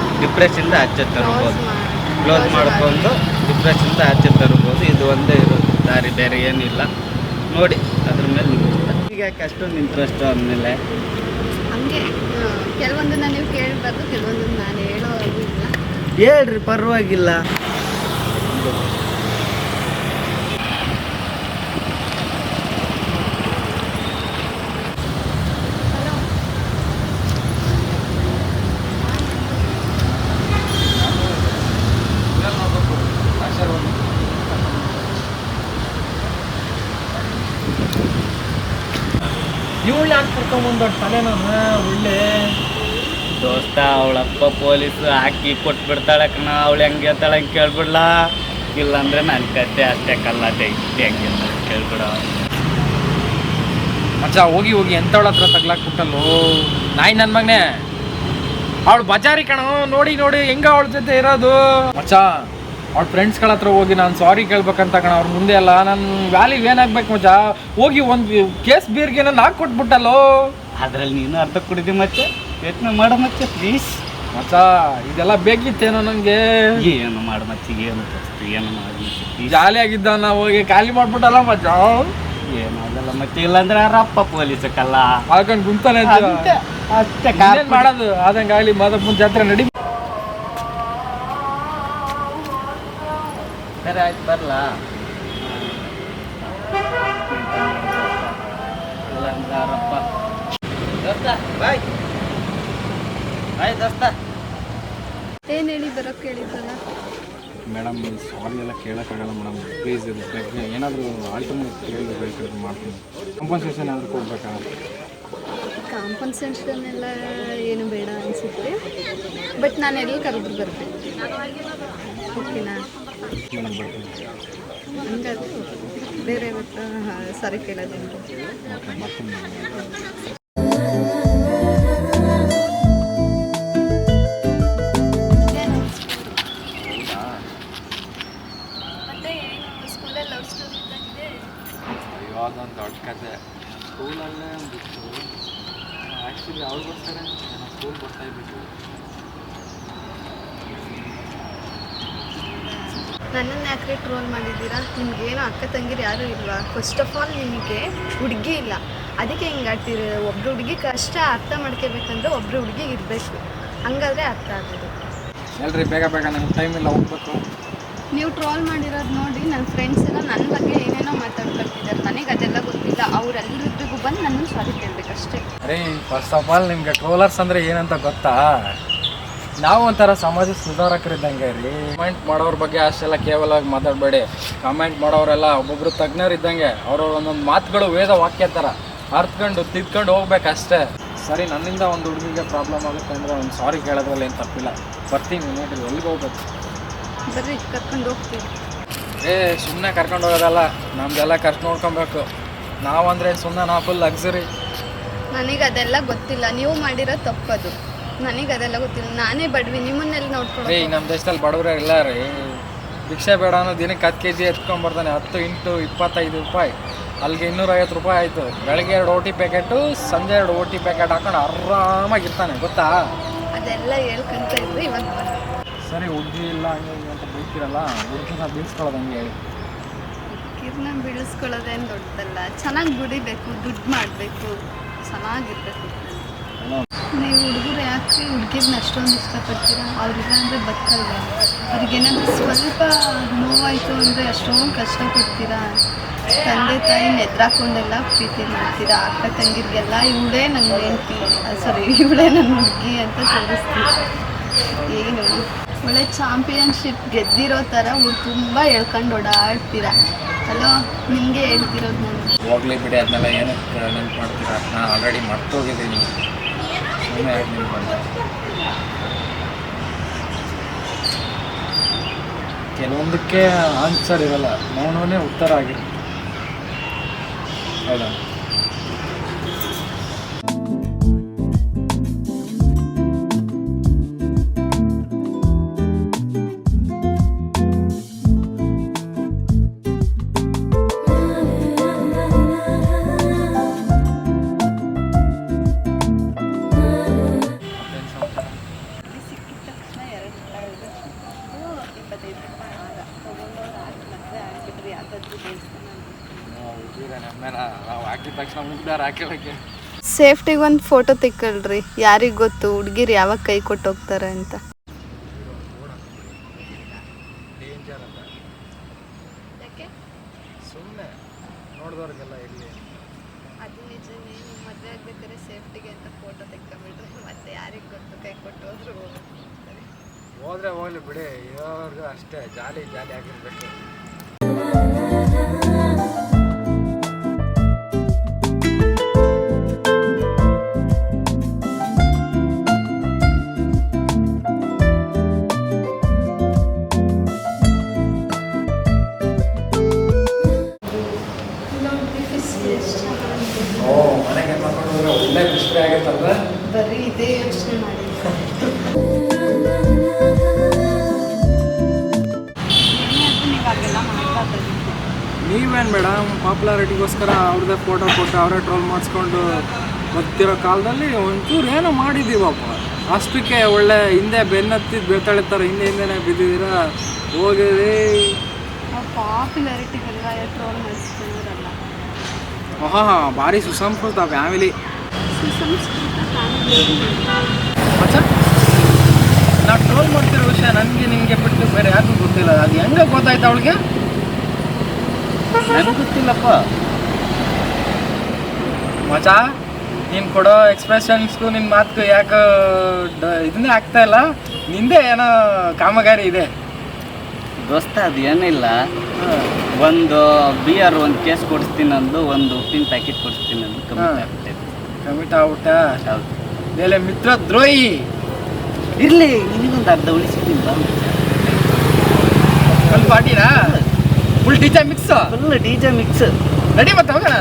ಇಂದ ಆಚೆ ತರ್ಬೋದು. ಕ್ಲೋಸ್ ಮಾಡ್ಕೊಂಡು ಇಂದ ಆಚೆ ತರ್ಬೋದು. ಇದು ಒಂದೇ ಇರೋದು. ದಾರಿ ಬೇರೆ ಏನಿಲ್ಲ. ನೋಡಿ ಅದ್ರ ಮೇಲೆ ನಿಮ್ಗೆ. ಈಗ ಯಾಕೆ ಅಷ್ಟೊಂದು ಇಂಟ್ರೆಸ್ಟ್ ಅಂದಮೇಲೆ ಹಂಗೆ ಕೆಲವೊಂದನ್ನ ನೀವು ಕೇಳಬಾರ್ದು ಕೆಲವೊಂದನ್ನ ನಾನು ಹೇಳೋ ಹಾಗೂ ಇಲ್ಲ. ಹೇಳ್ರಿ ಪರವಾಗಿಲ್ಲ ಹಲೋ ಇವಳು ಯಾಕೆ ತಲೆ ಒಳ್ಳೆ. ದೋಸ್ತ ಅವಳಪ್ಪ ಪೊಲೀಸ್ ಹಾಕಿ ಕೊಟ್ಬಿಡ್ತಾಳೆ ಕಣ ಅವಳು ಹೆಂಗೆ ಹೇಳ್ತಾಳೆ ಹಂಗೆ ಕೇಳ್ಬಿಡ್ಲಾ? ಇಲ್ಲಾಂದ್ರೆ ನನ್ನ ಕತೆ ಅಷ್ಟೇ ಕಲ್ಲತೆ ಇಷ್ಟೇ ಹೆಂಗೆ ಕೇಳ್ಬಿಡ. ಮಚ್ಚ ಹೋಗಿ ಹೋಗಿ ಎಂಥವಳ ಹತ್ರ ತಗ್ಲಾಕ್ಬಿಟ್ಟಲ್ಲೋ ನಾಯಿ ನನ್ನ ಮಗನೇ. ಅವಳು ಬಜಾರಿ ಕಣ ನೋಡಿ ನೋಡಿ ಹೆಂಗ ಅವಳ ಜೊತೆ ಇರೋದು? ಮಚ್ಚ ಅವಳ ಫ್ರೆಂಡ್ಸ್ಗಳ ಹತ್ರ ಹೋಗಿ ನಾನು ಸಾರಿ ಕೇಳ್ಬೇಕಂತ ಕಣ ಅವ್ರ ಮುಂದೆ ಅಲ್ಲ ನನ್ನ ವ್ಯಾಲಿಗೆ ಏನಾಗ್ಬೇಕು ಮಜ ಹೋಗಿ ಒಂದು ಕೇಸ್ ಬೀರ್ಗೆ ನಾನು ಕೊಟ್ಬಿಟ್ಟಲ್ಲೋ ಅದ್ರಲ್ಲಿ ನೀನು ಅರ್ಧ ಕುಡಿದಿ ಮತ್ತೆ ಯತ್ನ ಮಾಡ ಮತ್ತೆ ಪ್ಲೀಸ್ ಮಚ್ಚ ಇದೆಲ್ಲ ಬೇಕಿತ್ತೇನೋ ನನಗೆ ಏನು ಮಾಡು ಮತ್ತೆ ಏನು ಏನು ಮಾಡಿ ಜಾಲಿ ಆಗಿದ್ದ ನಾ ಹೋಗಿ ಖಾಲಿ ಮಾಡ್ಬಿಟ್ಟಲ್ಲ ಮಚ್ಚ? ಏನಾಗಲ್ಲ ಮತ್ತೆ ಇಲ್ಲಾಂದ್ರೆ ಯಾರಪ್ಪ ಪೊಲೀಸ್ ಕಲ್ಲ ಹಾಕೊಂಡು ಗುಂತಾನೆ ಅಷ್ಟೇ ಅಷ್ಟೇ ಏನ್ ಮಾಡೋದು? ಆದಂಗಾಗ್ಲಿ ಮಾದಪ್ಪನ ಜಾತ್ರೆ ನಡಿ ಇಲ್ಲಾಂದ್ರೆ ಯಾರಪ್ಪ ದೋಸ್ತ ಬಾಯ್. ಬಾಯ್ ದೋಸ್ತ. ಏನು ಹೇಳಿ ಬರೋಕ್ಕೆ ಹೇಳಿದ್ರಲ್ಲ ಮೇಡಮ್ ಸಾರಿ ಎಲ್ಲ ಕೇಳೋಕ್ಕಾಗಲ್ಲ ಮೇಡಮ್. ಪ್ಲೀಸ್ ಇದು ಬಗ್ಗೆ ಏನಾದರೂ ಆಲ್ಟರ್ನೇಟ್ ಕೇಳಬೇಕು ಮಾಡ್ತೀನಿ. ಕಂಪನ್ಸೇಷನ್ ಏನಾದರೂ ಕೊಡ್ಬೇಕಾ? ಕಾಂಪನ್ಸೇಷನ್ ಎಲ್ಲ ಏನು ಬೇಡ ಅನಿಸುತ್ತೆ. ಬಟ್ ನಾನು ಎಲ್ಲಿ ಕರೆದ್ರು ಬರ್ತೇನೆ. ಓಕೆನಾ ಹಂಗಾದ್ರೆ ಬೇರೆ ಸರಿ ಕೇಳೋದಿಲ್ಲ ಯಾರೂ ಇಲ್ವಾ? ಫಸ್ಟ್ ಆಫ್ ಆಲ್ ನಿಮಗೆ ಹುಡುಗಿ ಇಲ್ಲ. ಅದಕ್ಕೆ ಹಿಂಗೆ ಆಡ್ತೀರಿ ಒಬ್ರು ಹುಡುಗಿ ಕಷ್ಟ ಅರ್ಥ ಮಾಡ್ಕೋಬೇಕಂದ್ರೆ ಒಬ್ರು ಹುಡುಗಿ ಇರಬೇಕು. ಹಂಗಾದ್ರೆ ಅರ್ಥ ಆಗೋದು. ಎಲ್ರಿ ಬೇಗ ಬೇಗ ನಮ್ಗೆ ಟೈಮ್ ಇಲ್ಲ ಹೋಗ್ಬೇಕು ನೀವು ಟ್ರೋಲ್ ಮಾಡಿರೋದು ನೋಡಿ ನನ್ನ ಫ್ರೆಂಡ್ಸ್ ಎಲ್ಲ ನನ್ನ ಬಗ್ಗೆ ಏನೇನೋ ಮಾತಾಡ್ಕೊಳ್ತಿದ್ದಾರೆ. ನನಗೆ ಅದೆಲ್ಲ ಗೊತ್ತಿಲ್ಲ. ಅವರೆಲ್ಲರಿಗೂ ಬಂದು ನನ್ನ ಸಾರಿ ಕೇಳಬೇಕಷ್ಟೇ. ಅರೇ ಫಸ್ಟ್ ಆಫ್ ಆಲ್ ನಿಮಗೆ ಟ್ರೋಲರ್ಸ್ ಅಂದರೆ ಏನಂತ ಗೊತ್ತಾ? ನಾವು ಒಂಥರ ಸಮಾಜ ಸುಧಾರಕರಿದ್ದಂಗೆ ರೀ ಕಮೆಂಟ್ ಮಾಡೋರ ಬಗ್ಗೆ ಅಷ್ಟೆಲ್ಲ ಕೇವಲವಾಗಿ ಮಾತಾಡಬೇಡಿ. ಕಮೆಂಟ್ ಮಾಡೋರೆಲ್ಲ ಒಬ್ಬೊಬ್ರು ತಜ್ಞರಿದ್ದಂಗೆ ಅವ್ರವ್ರ ಒಂದೊಂದು ಮಾತುಗಳು ವೇದ ವಾಕ್ಯ ಥರ ಅರ್ತ್ಕೊಂಡು ತಿದ್ಕೊಂಡು ಹೋಗ್ಬೇಕಷ್ಟೇ. ಸರಿ ನನ್ನಿಂದ ಒಂದು ಹುಡುಗಿಗೆ ಪ್ರಾಬ್ಲಮ್ ಆಗುತ್ತೆ ಅಂದರೆ ಒಂದು ಸಾರಿ ಕೇಳೋದ್ರಲ್ಲಿ ಏನು ತಪ್ಪಿಲ್ಲ. ಬರ್ತೀನಿ ನೋಡಿ ಎಲ್ಲಿಗೆ ಹೋಗ್ಬೇಕು? ಬರ್ರಿ ಕರ್ಕೊಂಡು ಹೋಗ್ತೀವಿ. ಏ ಸುಮ್ಮನೆ ಕರ್ಕೊಂಡು ಹೋಗೋದಲ್ಲ ನಮ್ದೆಲ್ಲ ಖರ್ಚು ನೋಡ್ಕೊಬೇಕು. ನಾವಂದ್ರೆ ಸುಮ್ಮನೆ ನಾ ಫುಲ್ ಲಕ್ಸುರಿ ನನಗೆ ಅದೆಲ್ಲ ಗೊತ್ತಿಲ್ಲ. ನೀವು ಮಾಡಿರೋ ತಪ್ಪದು. ನನಗೆ ಅದೆಲ್ಲ ಗೊತ್ತಿಲ್ಲ. ನಾನೇ ಬಡ್ವಿ ನಿಮ್ಮನ್ನೆಲ್ಲ ನೋಡ್ಕೊಂಡು ಈಗ ನಮ್ಮ ದೇಶದಲ್ಲಿ ಬಡವರು ಇಲ್ಲ ರೀ ಭಿಕ್ಷೆ ಬೇಡ ಅನ್ನೋ ದಿನಕ್ಕೆ ಹತ್ತು ಕೆ ಜಿ ಎತ್ಕೊಂಡ್ಬರ್ತಾನೆ ಹತ್ತು ಇಂಟು ಇಪ್ಪತ್ತೈದು ರೂಪಾಯಿ. ಅಲ್ಲಿಗೆ ಇನ್ನೂರೈವತ್ತು ರೂಪಾಯಿ ಆಯಿತು. ಬೆಳಗ್ಗೆ ಎರಡು ಓಟಿ ಪ್ಯಾಕೆಟು ಸಂಜೆ ಎರಡು ಓಟಿ ಪ್ಯಾಕೆಟ್ ಹಾಕೊಂಡು ಆರಾಮಾಗಿರ್ತಾನೆ. ಗೊತ್ತಾ? ಅದೆಲ್ಲ ಹೇಳ್ಕೊಂತ ಇದ್ರಿ ಇವಾಗ. ಸರಿ ಹುಡ್ಗಿ ಇಲ್ಲ ಹಂಗೆ ಹಿಂಗೆ ಅಂತ ಬೈತಿರಲ್ಲ? ಹುಡುಗಿನ ಬೀಳ್ಸ್ಕೊಳ್ಳೋದು ಹಂಗೆ. ಹೇಳಿ ಹುಡ್ಗಿರ್ನ ಬೀಳಿಸ್ಕೊಳ್ಳೋದೇನು ದೊಡ್ಡದಲ್ಲ. ಚೆನ್ನಾಗಿ ಬಿಡಿಬೇಕು ದುಡ್ಡು ಮಾಡಬೇಕು. ಚೆನ್ನಾಗಿರ್ಬೇಕು. ನೀವು ಹುಡುಗರು ಯಾಕೆ ಹುಡುಗಿರ್ನ ಅಷ್ಟೊಂದು ಇಷ್ಟಪಡ್ತೀರಾ? ಅವ್ರಿಲ್ಲ ಅಂದರೆ ಬದುಕಲ್ವ ಅವ್ರಿಗೇನಾದರೂ ಸ್ವಲ್ಪ ನೋವಾಯಿತು ಅಂದರೆ ಅಷ್ಟೊಂದು ಕಷ್ಟಪಡ್ತೀರಾ? ತಂದೆ ತಾಯಿ ನೆದ್ರಾಕೊಂಡೆಲ್ಲ ಪ್ರೀತಿ ಮಾಡ್ತೀರಾ? ಅಕ್ಕ ತಂಗಿರಿಗೆಲ್ಲ ಇವಳೇ ನನ್ನ ಹೆಂಡತಿ. ಸಾರಿ ಇವಳೇ ನನ್ನ ಹುಡುಗಿ ಅಂತ ತೋರಿಸ್ತೀರಾ ಏನು? ಒಳ್ಳೆ ಚಾಂಪಿಯನ್ಶಿಪ್ ಗೆದ್ದಿರೋ ಥರ ಅವ್ರು ತುಂಬ ಹೇಳ್ಕೊಂಡು ಓಡಾಡ್ತೀರಾ? ಹಲೋ, ನಿಮಗೆ ಹೇಳ್ತಿರೋದು ನಾನು. ಹೋಗ್ಲಿ ಬಿಡಿ ಅದನ್ನೆಲ್ಲ ಏನಕ್ಕೆ ನೆನ್ಪು ಮಾಡ್ತೀರಾ? ನಾನು ಆಲ್ರೆಡಿ ಮರ್ತೋಗಿದ್ದೀನಿ. ಕೆಲವೊಂದಕ್ಕೆ ಆನ್ಸರ್ ಇರಲ್ಲ. ಮೌನವೇ ಉತ್ತರ ಆಗಿರುತ್ತೆ. ಹೌದಾ? ಸೇಫ್ಟಿಗೆ ಒಂದು ಫೋಟೋ ತಿಕ್ಕಲ್ರಿ ಯಾರಿಗೆ ಗೊತ್ತು? ಹುಡ್ಗಿರು ಯಾವಾಗ ಕೈ ಕೊಟ್ಟು ಹೋಗ್ತಾರೆ ಅಂತ. ಅವರೇ ಟ್ರೋಲ್ ಮಾಡಿಸ್ಕೊಂಡು ಬರ್ತಿರೋ ಕಾಲದಲ್ಲಿ ಒಂಚೂರು ಏನೋ ಮಾಡಿದ್ದೀವಪ್ಪ. ಅಷ್ಟಕ್ಕೆ ಒಳ್ಳೆ ಹಿಂದೆ ಬೆನ್ನತ್ತಿದ್ದು ಬೆಳ್ತಾಳಿರ್ತಾರೆ ಹಿಂದೆ ಹಿಂದೆನೇ ಬಿದ್ದಿದ್ದೀರ? ಹೋಗಿರಿ. ಪಾಪ್ಯುಲಾರಿಟಿಗೆಲ್ಲ ಟ್ರೋಲ್ ಮಾಡಿಸ್ಕೊಳ್ಳೋರಲ್ಲ ಆಹಾ ಭಾರಿ ಸುಸಂಸ್ಕೃತ ಫ್ಯಾಮಿಲಿ ಸುಸಂಸ್ಕೃತ ಫ್ಯಾಮಿಲಿ ನಾವು ಟ್ರೋಲ್ ಮಾಡ್ತಿರೋ ವಿಷಯ ನನಗೆ ನಿಮಗೆ ಬಿಟ್ಟು ಬೇರೆ ಯಾರಿಗೂ ಗೊತ್ತಿಲ್ಲ. ಅದು ಹೆಂಗೆ ಗೊತ್ತಾಯ್ತು ಅವಳಿಗೆ? ನನಗೆ ಗೊತ್ತಿಲ್ಲಪ್ಪ. ಮಚಾ ನೀನು ಕೊಡೋ ಎಕ್ಸ್ಪ್ರೆಷನ್ಸ್ಗೂ ನಿನ್ನ ಮಾತು ಯಾಕೆ ಇದನ್ನೇ ಆಗ್ತಾ ಇಲ್ಲ. ನಿಂದೆ ಏನೋ ಕಾಮಗಾರಿ ಇದೆ. ದೋಸ್ತ ಅದು ಏನಿಲ್ಲ. ಒಂದು ಬಿಯರ್ ಒಂದು ಕೇಸ್ ಕೊಡಿಸ್ತೀನಿ ಅಂದು ಒಂದು ಉಪ್ಪಿನ ಪ್ಯಾಕೆಟ್ ಕೊಡಿಸ್ತೀನಿ ಅಂದು. ಆಗ್ಬಿಟ್ಟೈತೆ ಕಮಿಟ್ ಆಗ್ಬಿಟ್ಟ. ಹೌದು. ಮೇಲೆ ಮಿತ್ರ ದ್ರೋಹಿ! ಇರ್ಲಿ ನಿನಗೊಂದು ಅರ್ಧ ಉಳಿಸಿದ್ದೀನಿ ಬಾ. ಪಾರ್ಟಿನಾ full DJ mix full D J mix ready ಮತ್ತೆ ಹೋಗೋಣ.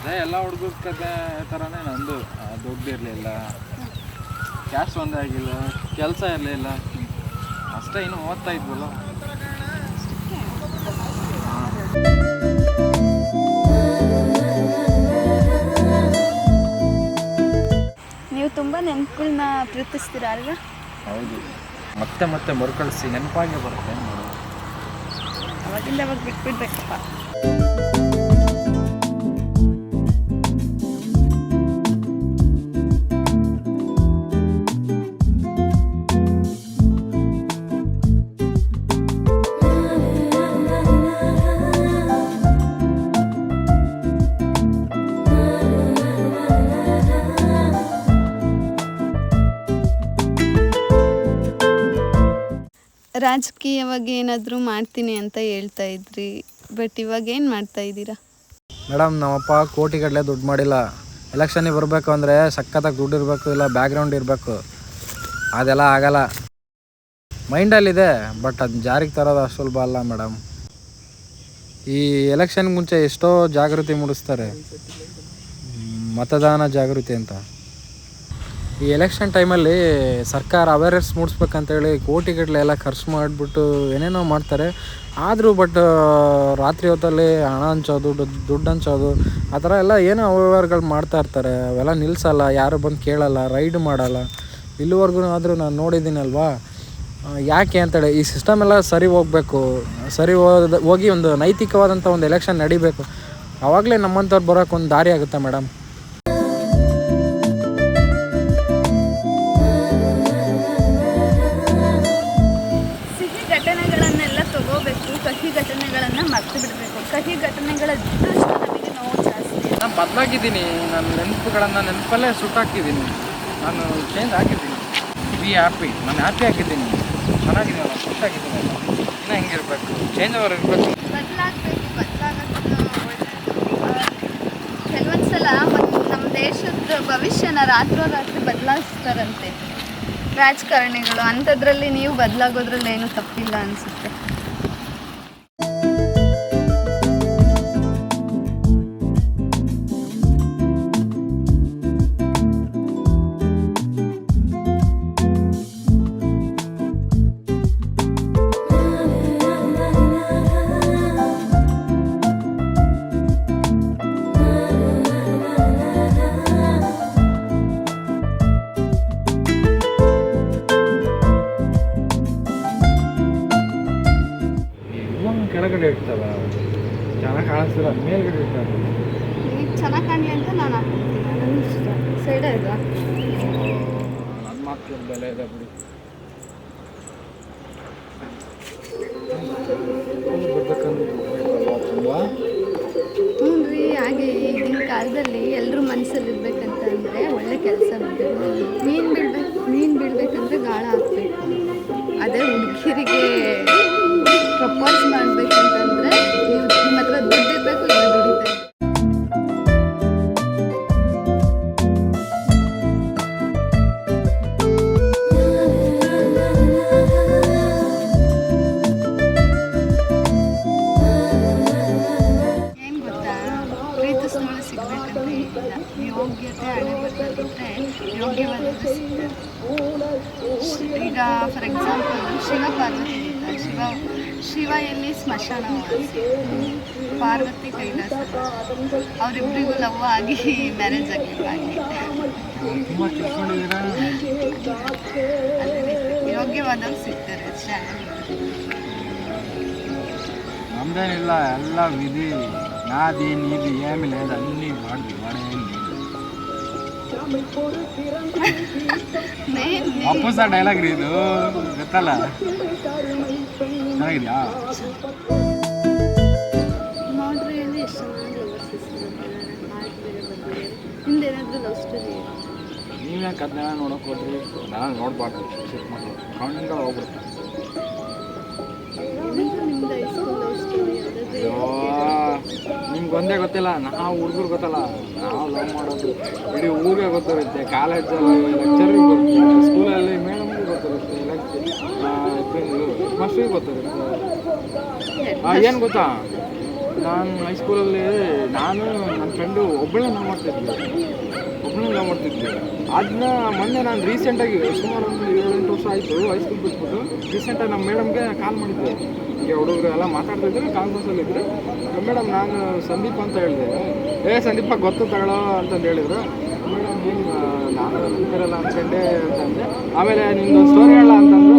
ಅದೇ ಎಲ್ಲ ಹುಡುಗರ ಕತೆ ಥರನೇ ನಂದು. ದುಡ್ಡಿರಲಿಲ್ಲ ಕ್ಯಾಶ್ ಒಂದೇ ಆಗಿಲ್ಲ. ಕೆಲಸ ಇರಲಿಲ್ಲ. ಅಷ್ಟೇ ಇನ್ನು ಓದ್ತಾ ಇದ್ವಲ್ಲ. ನೀವು ತುಂಬ ನೆನಪುಗಳನ್ನ ಪ್ರೀತಿಸ್ತೀರಾ ಅಲ್ವಾ? ಹೌದು. ಮತ್ತೆ ಮತ್ತೆ ಮರುಕಳಿಸಿ ನೆನಪಾಗೆ ಬರುತ್ತೆ? ಅವಾಗಿಂದ ಅವಾಗ ಬಿಟ್ಬಿಡ್ಬೇಕಪ್ಪ. ರಾಜಕೀಯವಾಗಿ ಏನಾದರೂ ಮಾಡ್ತೀನಿ ಅಂತ ಹೇಳ್ತಾ ಇದ್ರಿ ಬಟ್ ಇವಾಗ ಏನು ಮಾಡ್ತಾ ಇದ್ದೀರಾ? ಮೇಡಮ್, ನಮ್ಮಪ್ಪ ಕೋಟಿಗಟ್ಟಲೆ ದುಡ್ಡು ಮಾಡಿಲ್ಲ. ಎಲೆಕ್ಷನಿಗೆ ಬರಬೇಕು ಅಂದರೆ ಸಖತ್ತಾಗಿ ದುಡ್ಡು ಇರಬೇಕು, ಇಲ್ಲ ಬ್ಯಾಕ್ಗ್ರೌಂಡ್ ಇರಬೇಕು. ಅದೆಲ್ಲ ಆಗಲ್ಲ. ಮೈಂಡಲ್ಲಿದೆ ಬಟ್ ಅದು ಜಾರಿಗೆ ತರೋದು ಅಷ್ಟು ಸುಲಭ ಅಲ್ಲ ಮೇಡಮ್. ಈ ಎಲೆಕ್ಷನ್ ಮುಂಚೆ ಎಷ್ಟೋ ಜಾಗೃತಿ ಮೂಡಿಸ್ತಾರೆ. ಮತದಾನ ಜಾಗೃತಿ ಅಂತ. ಈ ಎಲೆಕ್ಷನ್ ಟೈಮಲ್ಲಿ ಸರ್ಕಾರ ಅವೇರ್ನೆಸ್ ಮೂಡಿಸ್ಬೇಕಂತೇಳಿ ಕೋಟಿಗಟ್ಟಲೆ ಎಲ್ಲ ಖರ್ಚು ಮಾಡಿಬಿಟ್ಟು ಏನೇನೋ ಮಾಡ್ತಾರೆ. ಆದರೂ ಬಟ್ ರಾತ್ರಿ ಹೊತ್ತಲ್ಲಿ ಹಣ ಹಂಚೋದು ದುಡ್ಡು ಹಂಚೋದು, ಆ ಥರ ಎಲ್ಲ ಏನೋ ಅವ್ಯವಹಾರಗಳು ಮಾಡ್ತಾ ಇರ್ತಾರೆ. ಅವೆಲ್ಲ ನಿಲ್ಲಿಸಲ್ಲ ಯಾರು ಬಂದು ಕೇಳಲ್ಲ, ರೈಡ್ ಮಾಡಲ್ಲ. ಇಲ್ಲಿವರೆಗೂ ಆದರೂ ನಾನು ನೋಡಿದ್ದೀನಲ್ವಾ? ಯಾಕೆ ಅಂತೇಳಿ, ಈ ಸಿಸ್ಟಮ್ ಎಲ್ಲ ಸರಿ ಹೋಗಬೇಕು. ಸರಿ ಹೋದ, ಹೋಗಿ ಒಂದು ನೈತಿಕವಾದಂಥ ಒಂದು ಎಲೆಕ್ಷನ್ ನಡಿಬೇಕು. ಆವಾಗಲೇ ನಮ್ಮಂಥವ್ರು ಬರೋಕ್ಕೊಂದು ದಾರಿ ಆಗುತ್ತೆ ಮೇಡಮ್ ಬದಲಾಗಿದ್ದೀನಿ ನನ್ನ ನೆನಪುಗಳನ್ನು ನೆನಪಲ್ಲೇ ಸುಟ್ಟಾಕಿದ್ದೀನಿ. ನಾನು ಚೇಂಜ್ ಆಗಿದ್ದೀನಿ. ಬಿ ಹ್ಯಾಪಿ ನಾನು ಹ್ಯಾಪಿ ಆಗಿದ್ದೀನಿ. ಚೆನ್ನಾಗಿದ್ದೀನಿ. ನಾನು ಖುಷಿಯಾಗಿದ್ದೀನಿ ಇನ್ನೂ ಹೆಂಗಿರ್ಬೇಕು ಚೇಂಜ್ ಅವರು ಇರಬೇಕು. ಬದಲಾಗಬೇಕು. ಬದಲಾಗೋದು ಒಳ್ಳೆಯದು ಕೆಲವೊಂದು ಸಲ ಒಂದು ನಮ್ಮ ದೇಶದ ಭವಿಷ್ಯನ ರಾತ್ರೋರಾತ್ರಿ ಬದಲಾಯಿಸ್ತಾರಂತೆ. ರಾಜಕಾರಣಿಗಳು. ಅಂಥದ್ರಲ್ಲಿ ನೀವು ಬದಲಾಗೋದ್ರಲ್ಲಿ ಏನು ತಪ್ಪಿಲ್ಲ ಅನಿಸುತ್ತೆ. నాది నీది ఏమి లేదు అన్నీ వాడిది వాడే ಮೇನ್ ಅಪ್ಪಸ ಡೈಲಾಗ್ ರೀ ಇದು ಗೊತ್ತಲ್ಲ ಚೆನ್ನಾಗಿದ್ಯಾ ನೋಡ್ರಿ ಅಲ್ಲಿ ಎಷ್ಟು ಚೆನ್ನಾಗಿ ಲವರ್ಸ್ ಹಿಂದೇನಾದರೂ ಲವ್ ಸ್ಟೋರಿ ನೀವು ಯಾಕೆ ಅದನ್ನೆಲ್ಲ ನೋಡೋಕೆ ಹೋದ್ರಿ ನಾನು ನೋಡ್ಬಾರ್ದು ಶಿಫ್ಟ್ ಮಾಡಿ ಕಣ್ಣಿಂದ ಹೋಗ್ಬಿಡ್ತಾರೆ ನಿಮ್ದು ಹೈಸ್ಕೂಲ್ ಲವ್ ಸ್ಟೋರಿ ಅಯ್ಯೋ ನಿಮ್ಗೆ ಒಂದೇ ಗೊತ್ತಿಲ್ಲ, ನಾವು ಹುಡುಗರು ಗೊತ್ತಲ್ಲ. ನಾವು ಲವ್ ಮಾಡೋದು. ಇಡೀ ಊರಿಗೆ ಗೊತ್ತಿರುತ್ತೆ ಕಾಲೇಜಲ್ಲಿ ಲೆಕ್ಚರಿಗೆ ಗೊತ್ತಿರುತ್ತೆ ಸ್ಕೂಲಲ್ಲಿ ಮೇಡಮ್ಗೆ ಗೊತ್ತಿರುತ್ತೆ ಮಾಸ್ಟ್ರಿಗೆ ಗೊತ್ತಿರುತ್ತೆ. ಏನು ಗೊತ್ತಾ? ನಾನು ಹೈಸ್ಕೂಲಲ್ಲಿ ನಾನು, ನನ್ನ ಫ್ರೆಂಡು ಒಬ್ಬಳೇ ನಾವು ಮಾಡ್ತಿದ್ವಿ. ಒಬ್ಬಳನ್ನ ಲವ್ ಮಾಡ್ತಿದ್ವಿ. ಅದನ್ನ ಮೊನ್ನೆ ನಾನು ರೀಸೆಂಟಾಗಿ ಸುಮಾರು ಒಂದು ಏಳೆಂಟು ವರ್ಷ ಆಯಿತು ಹೈಸ್ಕೂಲ್ ಬಿಟ್ಬಿಟ್ಟು ರೀಸೆಂಟಾಗಿ ನಮ್ಮ ಮೇಡಮ್ಗೆ ಕಾಲ್ ಮಾಡಿದ್ದೆ. ಹೀಗೆ ಹುಡುಗರು ಎಲ್ಲ ಮಾತಾಡ್ತಿದ್ರು ಕಾನ್ಫರೆನ್ಸಲ್ಲಿ ಇದ್ರು ಮೇಡಮ್, ನಾನು ಸಂದೀಪ್ ಅಂತ ಹೇಳಿದೆ. ಏ ಸಂದೀಪ, ಗೊತ್ತು ತಗೊಳ್ಳೋ ಅಂತಂದು ಹೇಳಿದ್ರು. ಮೇಡಮ್, ಏನು ನಾನು ಕರೆಲ್ಲ ಅನ್ಕೊಂಡೆ ಅಂತಂದೆ ಆಮೇಲೆ ನಿಂದು ಸ್ಟೋರಿ ಹೇಳ ಅಂತಂದು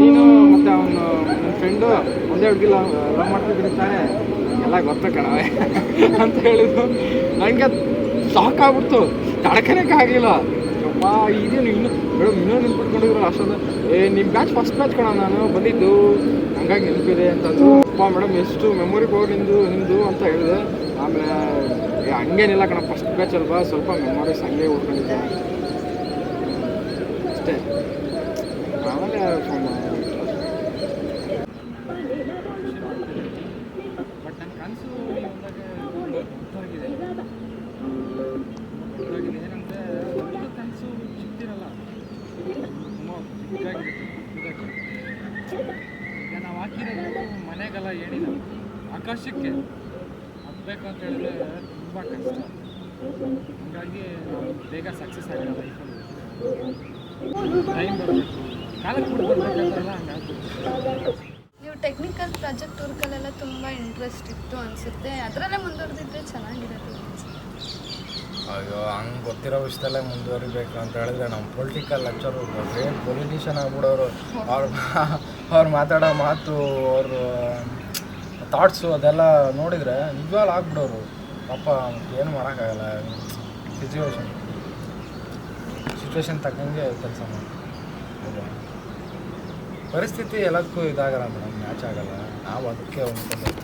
ನೀನು ಮತ್ತು ಅವನು, ನನ್ನ ಫ್ರೆಂಡು ಒಂದೇ ಹುಡುಗಿ ಲವ್ ಲವ್ ಮಾಡ್ತಿದ್ರಿ ತಾನೇ. ಎಲ್ಲ ಗೊತ್ತು ಕಣವೆ ಅಂತ ಹೇಳಿದ್ರು. ನನಗೆ ಶಾಕ್ ಆಗ್ಬಿಡ್ತು ಆಗಿಲ್ಲ ಯಪ್ಪ ಇದೇನು ಇನ್ನು ಮೇಡಮ್, ಇನ್ನೂ ನೆನ್ಪಿಟ್ಕೊಂಡಿದ್ರು ಅಷ್ಟೊಂದು? ಏ ನಿಮ್ಮ ಬ್ಯಾಚ್ ಫಸ್ಟ್ ಮ್ಯಾಚ್ ಕಣ ನಾನು, ಬಂದಿದ್ದು. ಹಂಗಾಗಿ ನೆನಪಿದೆ ಅಂತಂದು ಅಪ್ಪ ಮೇಡಮ್, ಎಷ್ಟು ಮೆಮೊರಿ ಪವರ್ ನಿಂದು ನಿಂದು ಅಂತ ಹೇಳಿದೆ. ಆಮೇಲೆ ಹಂಗೇನಿಲ್ಲ ಕಣ ಫಸ್ಟ್ ಮ್ಯಾಚ್ ಅಲ್ವಾ? ಸ್ವಲ್ಪ ಮೆಮೊರೀಸ್ ಹಂಗೆ ಉಳ್ಕೊಂಡಿದ್ದೆ ಅಷ್ಟೇ ಆಮೇಲೆ ಬಟ್ ಹತ್ಬೇಕು ಈಗ ನಾವು ಹಾಕಿರೋದು ಮನೆಗೆಲ್ಲ ಏನಿಲ್ಲ ಆಕಾಶಕ್ಕೆ ಹತ್ಬೇಕು ಅಂತ ಹೇಳಿದ್ರೆ ತುಂಬ ಕಷ್ಟ. ಹಾಗಾಗಿ ನಾವು ಬೇಗ ಸಕ್ಸಸ್ ಆಗಿಲ್ಲ ಲೈಫಲ್ಲಿ ಟೈಮ್ ಬರಬೇಕು. ಕಾಲಕ್ಕೆ ಕೂಡ ಬರ್ಬೇಕಂತಲ್ಲ ಹಂಗಾಗ್ಬಿಟ್ಟು ನೀವು ಟೆಕ್ನಿಕಲ್ ಪ್ರಾಜೆಕ್ಟ್ ವರ್ಕಲ್ಲೆಲ್ಲ ತುಂಬ ಇಂಟ್ರೆಸ್ಟ್ ಇತ್ತು ಅನಿಸುತ್ತೆ. ಅದರಲ್ಲೇ ಮುಂದುವರೆದಿದ್ರೆ ಚೆನ್ನಾಗಿರುತ್ತೆ ಅಯ್ಯೋ ಹಂಗೆ ಗೊತ್ತಿರೋ ವಿಷಯದಲ್ಲೇ ಮುಂದುವರಿಬೇಕು ಅಂತ ಹೇಳಿದ್ರೆ ನಮ್ಮ ಪೊಲಿಟಿಕಲ್ ಲೆಕ್ಚರ್ ಏನು ಪೊಲಿಟಿಷಿಯನ್ ಆಗ್ಬಿಡೋರು? ಅವ್ರು ಅವ್ರು ಮಾತಾಡೋ ಮಾತು ಅವರು ಥಾಟ್ಸು ಅದೆಲ್ಲ ನೋಡಿದರೆ ನಿಜವಾಗ್ಲೂ ಆಗ್ಬಿಡೋರು. ಪಾಪ ಏನು ಮಾಡೋಕ್ಕಾಗಲ್ಲ. ಸಿಚುವೇಶನ್ ಸಿಚುವೇಶನ್ ತಕ್ಕಂಗೆ ಕೆಲಸ ಮಾಡಿ? ಪರಿಸ್ಥಿತಿ ಎಲ್ಲದಕ್ಕೂ ಇದಾಗಲ್ಲ ಮೇಡಮ್ ಮ್ಯಾಚ್ ಆಗಲ್ಲ. ನಾವು ಅದಕ್ಕೆ ಹೊಂದ್ಕೊಂಡು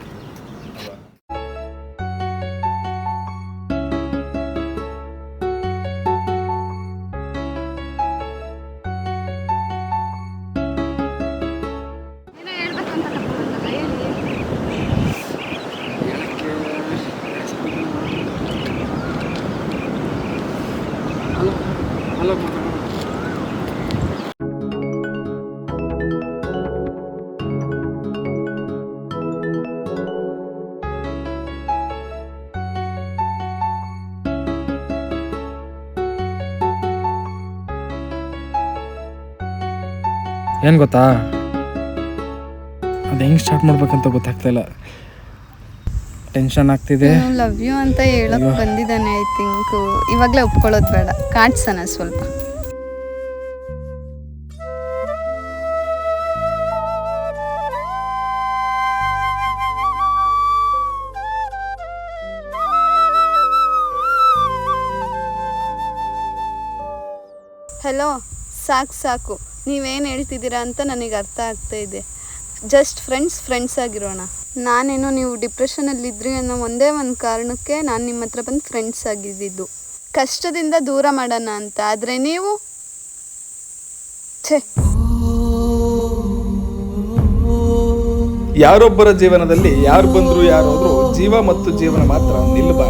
ಏನು ಗೊತ್ತಾ? ಅದು ಹೆಂಗೆ ಸ್ಟಾರ್ಟ್ ಮಾಡ್ಬೇಕಂತ ಗೊತ್ತಾಗ್ತಾ ಇಲ್ಲ. ಟೆನ್ಷನ್ ಆಗ್ತಿದೆ. ಲವ್ ಯು ಅಂತ ಹೇಳಕ್ ಬಂದಿದ್ದಾನೆ ಐ ಥಿಂಕ್ ಇವಾಗಲೇ ಒಪ್ಕೊಳ್ಳೋದು ಬೇಡ. ಕಾಡ್ಸಣ ಸ್ವಲ್ಪ. ಹಲೋ ಸಾಕು ಸಾಕು. ನೀವೇನು ಹೇಳ್ತಿದ್ದೀರಾ ಅಂತ ನನಗೆ ಅರ್ಥ ಆಗ್ತಾ ಇದೆ. ಜಸ್ಟ್ ಫ್ರೆಂಡ್ಸ್ ಫ್ರೆಂಡ್ಸ್ ಆಗಿರೋಣ. ನಾನೇನೋ ನೀವು ಡಿಪ್ರೆಷನಲ್ಲಿದ್ರಿ ಅನ್ನೋ ಒಂದೇ ಒಂದು ಕಾರಣಕ್ಕೆ ನಾನು ನಿಮ್ಮ ಹತ್ರ ಬಂದು ಫ್ರೆಂಡ್ಸ್ ಆಗಿದ್ದಿದ್ದು ಕಷ್ಟದಿಂದ ದೂರ ಮಾಡೋಣ ಅಂತ ಆದರೆ ನೀವು? ಛೇ. ಯಾರೊಬ್ಬರ ಜೀವನದಲ್ಲಿ ಯಾರು ಬಂದ್ರು ಯಾರು ಹೋದ್ರು ಜೀವ ಮತ್ತು ಜೀವನ ಮಾತ್ರ ನಿಲ್ಲಬಾರದು